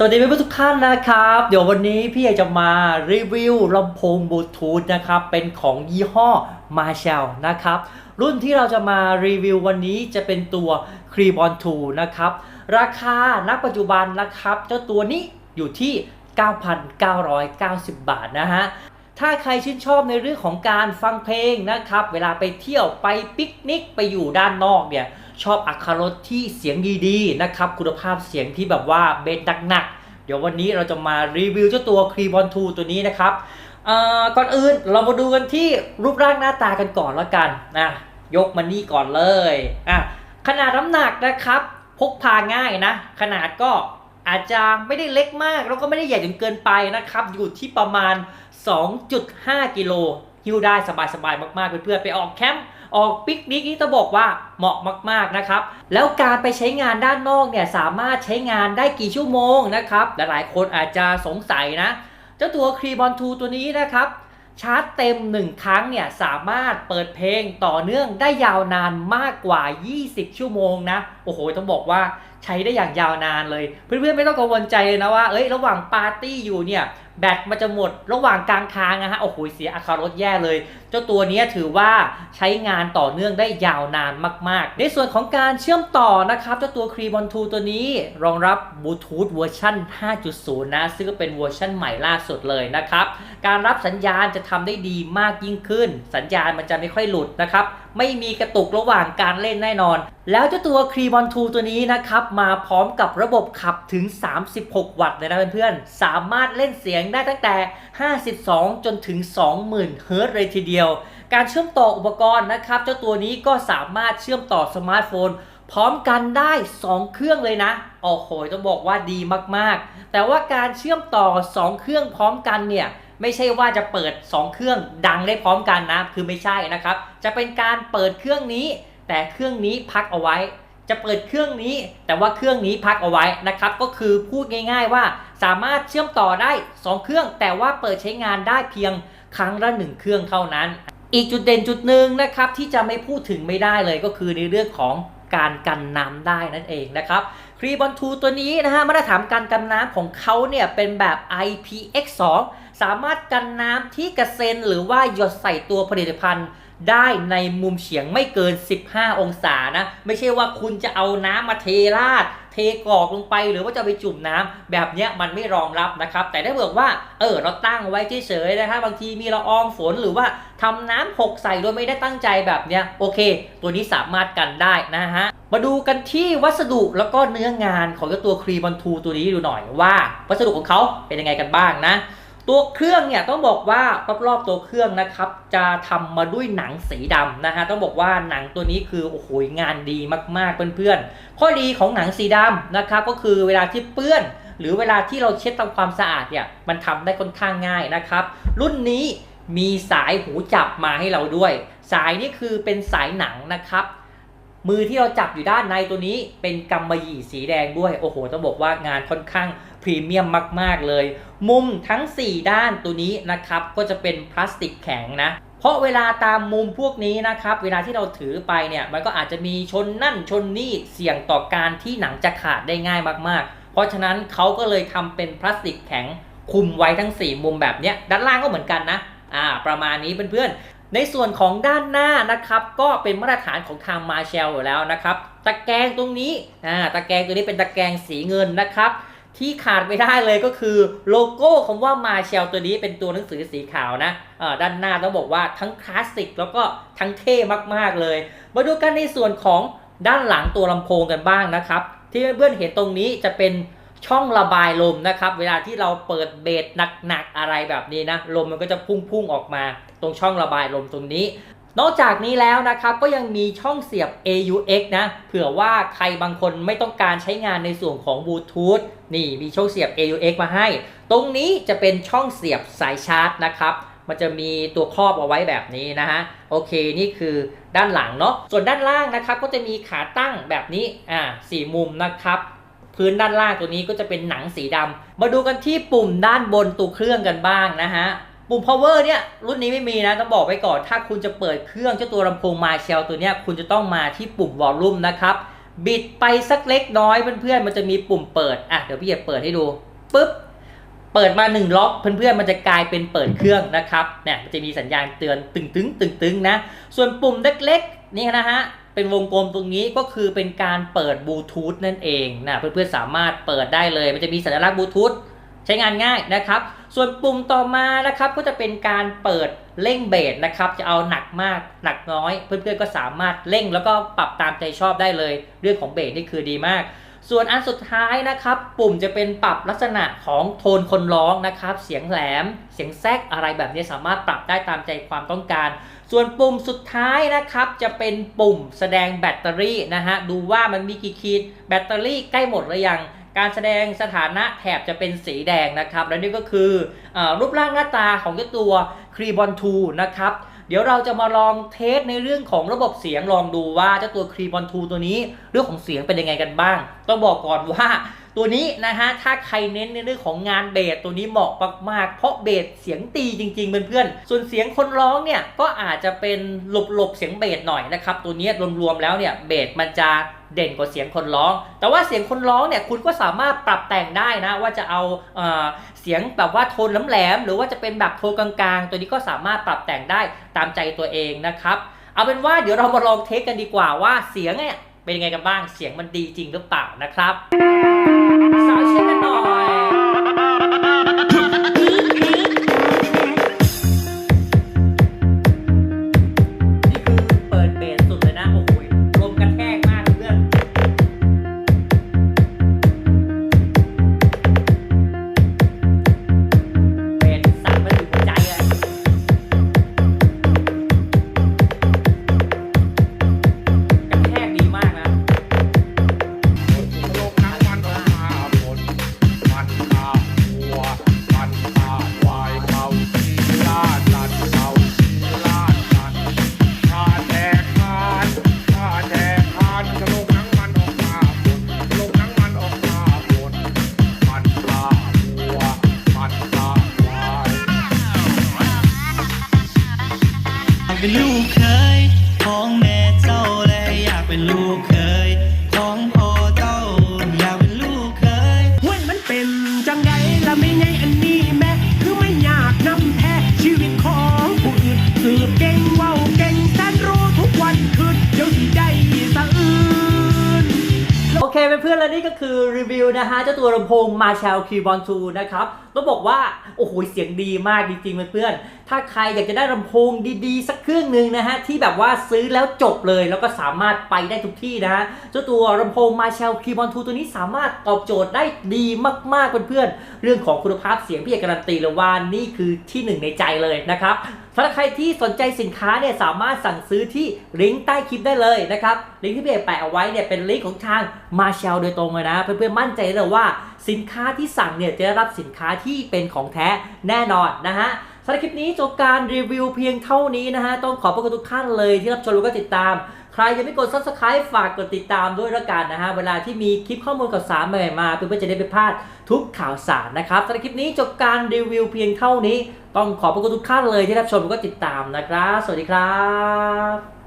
สวัสดีเพื่อนทุกท่านนะครับ เดี๋ยววันนี้พี่อยากจะมารีวิวลำโพงบลูทูธนะครับ เป็นของยี่ห้อ Marshall นะครับ รุ่นที่เราจะมารีวิววันนี้จะเป็นตัว c r e b o n 2นะครับ ราคาณปัจจุบันนะครับ เจ้าตัวนี้อยู่ที่ 9,990 บาทนะฮะถ้าใครชื่นชอบในเรื่องของการฟังเพลงนะครับ เวลาไปเที่ยวไปปิกนิกไปอยู่ด้านนอกเนี่ย ชอบอัครถที่เสียงดีๆนะครับคุณภาพเสียงที่แบบว่าเบสหนักๆเดี๋ยววันนี้เราจะมารีวิวเจ้าตัว c r e b o n 2ตัวนี้นะครับเอ่อก่อนอื่นเรามาดูกันที่รูปร่างหน้าตากันก่อนแล้วกันนะยกมันนี่ก่อนเลยอะขนาดน้ำหนักนะครับพกพาง่ายนะ ขนาดก็อาจจะไม่ได้เล็กมากแล้วก็ไม่ได้ใหญ่จนเกินไปนะครับ อยู่ที่ประมาณ 2.5 กิโลหิ้วได้สบายๆมากๆเพื่อนๆไปออกแคมป์ ออกปิกนิกนี่ต้องบอกว่าเหมาะมาก ๆนะครับ แล้วการไปใช้งานด้านนอกเนี่ยสามารถใช้งานได้กี่ชั่วโมงนะครับหลายๆคนอาจจะสงสัยนะ เจ้าตัวครีบอล2ตัวนี้นะครับชาร์จเต็ม 1 ครั้งเนี่ยสามารถเปิดเพลงต่อเนื่องได้ยาวนานมากกว่า 20 ชั่วโมงนะ โอ้โห ต้องบอกว่าใช้ได้อย่างยาวนานเลย เพื่อนๆไม่ต้องกังวลใจเลยนะว่า เอ้ย ระหว่างปาร์ตี้อยู่เนี่ย แบตมันจะหมดระหว่างกลางทางนะฮะโอ้โหเสียอาคารถแย่เลย เจ้าตัวนี้ถือว่าใช้งานต่อเนื่องได้ยาวนานมาก ๆ ในส่วนของการเชื่อมต่อนะครับเจ้าตัว c r e b o n 2ตัวนี้รองรับบลูทูธเวอร์ชัน5.0 นะซึ่งก็เป็นเวอร์ชันใหม่ล่าสุดเลยนะครับ การรับสัญญาณจะทำได้ดีมากยิ่งขึ้น สัญญาณมันจะไม่ค่อยหลุดนะครับไม่มีกระตุกระหว่างการเล่นแน่นอน แล้วเจ้าตัว c r e b o n 2ตัวนี้นะครับ มาพร้อมกับระบบขับถึง 36 วัตต์เลยนะเพื่อนๆ สามารถเล่นเสียงได้ตั้งแต่ 52 จนถึง 20,000 เฮิรต์เลยทีเดียว การเชื่อมต่ออุปกรณ์นะครับ เจ้าตัวนี้ก็สามารถเชื่อมต่อสมาร์ทโฟน พร้อมกันได้ 2 เครื่องเลยนะ โอ้โห ต้องบอกว่าดีมากๆ แต่ว่าการเชื่อมต่อ 2 เครื่องพร้อมกันเนี่ยไม่ใช่ว่าจะเปิด 2 เครื่องดังได้พร้อมกันนะ คือไม่ใช่นะครับ จะเป็นการเปิดเครื่องนี้ แต่เครื่องนี้พักเอาไว้ จะเปิดเครื่องนี้ แต่ว่าเครื่องนี้พักเอาไว้นะครับ ก็คือพูดง่าย ๆว่าสามารถเชื่อมต่อได้ 2 เครื่อง แต่ว่าเปิดใช้งานได้เพียงครั้งละ1เครื่องเท่านั้น อีกจุดเด่นจุดหนึ่งนะครับที่จะไม่พูดถึงไม่ได้เลยก็คือในเรื่องของการกันน้ำได้นั่นเองนะครับครีบอลทูตัวนี้นะฮะมาตรฐานการกันน้ำของเขาเนี่ยเป็นแบบ IPX2 สามารถกันน้ำที่กระเซ็นหรือว่าหยดใส่ตัวผลิตภัณฑ์ ได้ในมุมเฉียงไม่เกิน 15 องศานะ ไม่ใช่ว่าคุณจะเอาน้ำมาเทราด เทกรอกลงไปหรือว่าจะไปจุ่มน้ำแบบเนี้ยมันไม่รองรับนะครับ แต่ถ้าเกิดว่า เออ เราตั้งไว้เฉยๆนะฮะบางทีมีละอองฝนหรือว่าทำน้ำหกใส่โดยไม่ได้ตั้งใจแบบเนี้ยโอเค ตัวนี้สามารถกันได้นะฮะมาดูกันที่วัสดุแล้วก็เนื้องานของตัวครีบอลทูตัวนี้ดูหน่อยว่า วัสดุของเขาเป็นยังไงกันบ้างนะ ตัวเครื่องเนี่ยต้องบอกว่ารอบๆตัวเครื่องนะครับจะทำมาด้วยหนังสีดำนะฮะต้องบอกว่าหนังตัวนี้คือโอ้โหงานดีมากๆเพื่อนๆข้อดีของหนังสีดำนะครับก็คือเวลาที่เปื้อน หรือเวลาที่เราเช็ดทำความสะอาดเนี่ยมันทำได้ค่อนข้างง่ายนะครับ รุ่นนี้มีสายหูจับมาให้เราด้วย สายนี่คือเป็นสายหนังนะครับ มือที่เราจับอยู่ด้านในตัวนี้เป็นกำมะหยี่สีแดงด้วยโอ้โหต้องบอกว่างานค่อนข้าง พรีเมียมมาก ๆ เลย มุมทั้ง 4 ด้านตัวนี้นะครับ ก็จะเป็นพลาสติกแข็งนะเพราะเวลาตามมุมพวกนี้นะครับ เวลาที่เราถือไปเนี่ย มันก็อาจจะมีชนนั่นชนนี่เสี่ยงต่อการที่หนังจะขาดได้ง่ายมากๆ เพราะฉะนั้นเขาก็เลยทำเป็นพลาสติกแข็งคุมไว้ทั้ง 4 มุมแบบเนี้ยด้านล่างก็เหมือนกันนะอ่าประมาณนี้เพื่อนๆ ในส่วนของด้านหน้านะครับ ก็เป็นมาตรฐานของทางมาเชลอยู่แล้วนะครับ ตะแกรงตรงนี้อ่าตะแกรงตัวนี้เป็นตะแกรงสีเงินนะครับ ที่ขาดไม่ได้เลยก็คือโลโก้คำว่ามาเชลตัวนี้เป็นตัวหนังสือสีขาวนะด้านหน้าต้องบอกว่าทั้งคลาสสิกแล้วก็ทั้งเท่มากๆเลย มาดูกันในส่วนของด้านหลังตัวลำโพงกันบ้างนะครับ ที่เพื่อนๆเห็นตรงนี้จะเป็นช่องระบายลมนะครับ เวลาที่เราเปิดเบสหนักๆอะไรแบบนี้นะ ลมมันก็จะพุ่งๆออกมา ตรงช่องระบายลมตรงนี้ นอกจากนี้แล้วนะครับก็ยังมีช่องเสียบ AUX นะ เผื่อว่าใครบางคนไม่ต้องการใช้งานในส่วนของบลูทูธนี่มีช่องเสียบ AUX มาให้ ตรงนี้จะเป็นช่องเสียบสายชาร์จนะครับ มันจะมีตัวครอบเอาไว้แบบนี้นะฮะ โอเคนี่คือด้านหลังเนาะ ส่วนด้านล่างนะครับก็จะมีขาตั้งแบบนี้ อ่าสี่มุมนะครับพื้นด้านล่างตัวนี้ก็จะเป็นหนังสีดำมาดูกันที่ปุ่มด้านบนตัวเครื่องกันบ้างนะฮะ ปุ่ม power เนี่ยรุ่นนี้ไม่มีนะต้องบอกไว้ก่อนถ้าคุณจะเปิดเครื่องเจ้าตัวลำโพง Marshall ตัวเนี้ยคุณจะต้องมาที่ปุ่ม volume นะครับ บิดไปสักเล็กน้อยเพื่อนๆมันจะมีปุ่มเปิดอะเดี๋ยวพี่จะเปิดให้ดูปุ๊บเปิดมาหนึ่งล็อกเพื่อนๆมันจะกลายเป็นเปิดเครื่องนะครับเนี่ยมันจะมีสัญญาณเตือนตึงตึงตึงตึงๆนะส่วนปุ่มเล็กๆนี่นะฮะเป็นวงกลมตรงนี้ก็คือเป็นการเปิดบลูทูธนั่นเองนะเพื่อนๆสามารถเปิดได้เลย มันจะมีสัญลักษณ์บลูทูธใช้งานง่ายนะครับ ส่วนปุ่มต่อมานะครับก็จะเป็นการเปิดเร่งเบสนะครับจะเอาหนักมากหนักน้อย เพื่อนๆก็สามารถเร่งแล้วก็ปรับตามใจชอบได้เลย เรื่องของเบสนี่คือดีมาก ส่วนอันสุดท้ายนะครับ ปุ่มจะเป็นปรับลักษณะของโทนคนร้องนะครับ เสียงแหลม เสียงแซกอะไรแบบนี้สามารถปรับได้ตามใจความต้องการ ส่วนปุ่มสุดท้ายนะครับ จะเป็นปุ่มแสดงแบตเตอรี่นะฮะดูว่ามันมีกี่ขีดแบตเตอรี่ใกล้หมดหรือยัง การแสดงสถานะแถบจะเป็นสีแดงนะครับ และนี่ก็คืออรูปร่างหน้าตาของเจ้าตัว c r e b o n 2นะครับเดี๋ยวเราจะมาลองเทสในเรื่องของระบบเสียงลองดูว่าเจ้าตัว c r e b o n 2ตัวนี้เรื่องของเสียงเป็นยังไงกันบ้าง ต้องบอกก่อนว่าตัวนี้นะฮะถ้าใครเน้นในเรื่องของงานเบสตัวนี้เหมาะมากๆเพราะเบสเสียงตีจริงๆเพื่อนๆส่วนเสียงคนร้องเนี่ยก็อาจจะเป็นหลบๆเสียงเบสหน่อยนะครับตัวนี้รวมๆแล้วเนี่ยเบสมันจะ เด่นกว่าเสียงคนร้อง แต่ว่าเสียงคนร้องเนี่ยคุณก็สามารถปรับแต่งได้นะ ว่าจะเอาเอเสียงแบบว่าโทนแหลมๆหรือว่าจะเป็นแบบโทนกลางๆ ตัวนี้ก็สามารถปรับแต่งได้ตามใจตัวเองนะครับ เอาเป็นว่าเดี๋ยวเรามาลองเทสกันดีกว่าว่าเสียงเนี่ยเป็นยังไงกันบ้าง เสียงมันดีจริงหรือเปล่านะครับ เป็นลูกเคยของแม่เจ้าและอยากเป็นลูกเคยของพ่อเจ้าอยากเป็นลูกเคยห้วยมันเป็นจังไงละไม่ไงอันนี้แม่คือไม่อยากนำแท้ชีวิตของผู้อื่นสืบเก่งเว้าเก่งแสนรู้ทุกวันคืนเดี๋ยวสิได้สะอื้นโอเคเพื่อนๆและนี่ก็คือรีวิวนะฮะเจ้าตัวลำโพง Marshall Keyboard 2นะครับต้องบอกว่า โอ้โหเสียงดีมากจริงๆเพื่อนๆถ้าใครอยากจะได้ลำโพงดีๆ สักเครื่องหนึ่งนะฮะที่แบบว่าซื้อแล้วจบเลย แล้วก็สามารถไปได้ทุกที่นะฮะเจ้าตัวลำโพง Marshall Keyboard 2ตัวนี้สามารถตอบโจทย์ได้ดีมากๆเพื่อนๆเรื่องของคุณภาพเสียงพี่เอกการันตีเลยว่านี่คือที่หนึ่งในใจเลยนะครับสำหรับใครที่สนใจสินค้าเนี่ยสามารถสั่งซื้อที่ลิงก์ใต้คลิปได้เลยนะครับลิงก์ที่พี่เอกแปะเอาไว้เนี่ยเป็นลิงก์ของทางมาเชลโดยตรงเลยนะเพื่อนๆมั่นใจเลยว่าสินค้าที่สั่งเนี่ยจะได้รับสินค้าที่เป็นของแท้แน่นอนนะฮะสำหรับคลิปนี้จบการรีวิวเพียงเท่านี้นะฮะต้องขอบพระคุณทุกท่านเลยที่รับชมแล้วก็ติดตาม ใครยังไม่กด subscribe ฝากกดติดตามด้วยละกันนะฮะเวลาที่มีคลิปข้อมูลข่าวสารใหม่มาเพื่อนๆจะได้ไม่พลาดทุกข่าวสารนะครับสำหรับคลิปนี้จบการรีวิวเพียงเท่านี้ ต้องขอบพระคุณทุกท่านเลยที่รับชมแล้วก็ติดตามนะครับ สวัสดีครับ